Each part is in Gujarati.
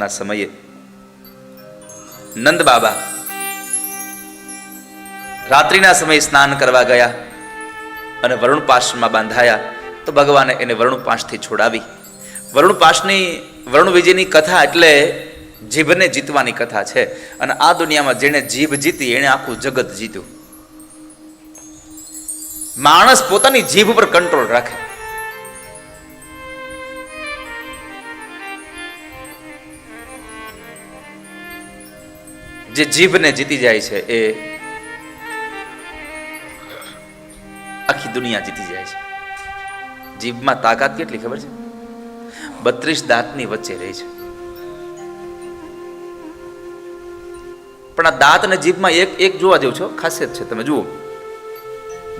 વખતના સમયે. નંદ બાબા, રાત્રિના સમયે સ્નાન કરવા ગયા અને વરુણપાશમાં બાંધાયા તો ભગવાને એને વરુણપાશથી છોડાવી. વરુણપાશની વરુણ વિજયની કથા એટલે જીભને જીતવાની કથા છે અને આ દુનિયામાં જેણે જીભ જીતી એણે આખું જગત જીત્યું. માણસ પોતાની જીભ પર કંટ્રોલ રાખે. જે જીભને જીતી જાય છે એ આખી દુનિયા જીતી જાય છે. જીભમાં તાકાત કેટલી ખબર છે? બત્રીસ દાંતની વચ્ચે રહી છે. પણ આ દાંત અને જીભમાં એક એક જોવા જેવું છો ખાસિયત છે. તમે જુઓ.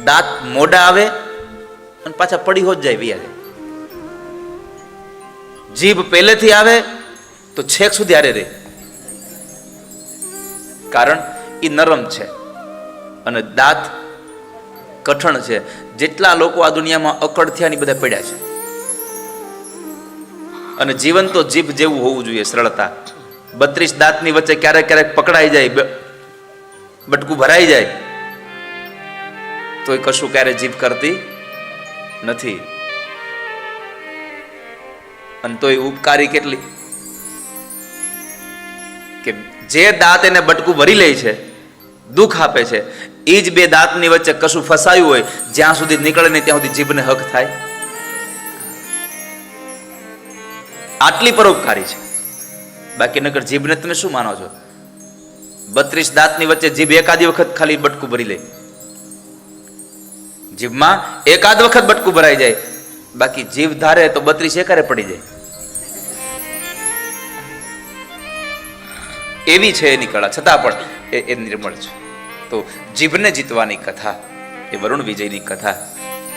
દાંત મોડા આવે અને પાછા પડી હોત જાય વિયા જીભ પહેલેથી આવે તો છેક સુધી આરે રહે. કારણ એ નરમ છે. અને દાંત કઠણ છે. જેટલા લોકો આ દુનિયામાં અકડ થયા બધા પડ્યા છે. અને જીવન તો જીભ જેવું હોવું જોઈએ સરળતા. બત્રીસ દાંતની વચ્ચે ક્યારેક ક્યારેક પકડાઈ જાય બટકું ભરાઈ જાય. તો એ કશું ક્યારે જીભ કરતી નથી. અને તો એ ઉપકારી કેટલી? કે જે દાંત એને બટકું ભરી લે છે, દુઃખ આપે છે એ જ બે દાંતની વચ્ચે કશું ફસાયું હોય, જ્યાં સુધી નીકળે નહીં, ત્યાં સુધી જીભને હક થાય. આટલી પરોપકારી છે. બાકી નગર જીભને તમે શું માનો છો? બત્રીસ દાંતની વચ્ચે જીભ એકાદી વખત ખાલી બટકું ભરી લે. જીભમાં એકાદ વખત બટકું ભરાઈ જાય. બાકી જીભ ધારે તો બત્રીસ એકારે પડી જાય. એવી છે એની કળા. છતાં પણ એ નિર્મળ છે. તો જીભને જીતવાની કથા, એ વરુણ વિજયની કથા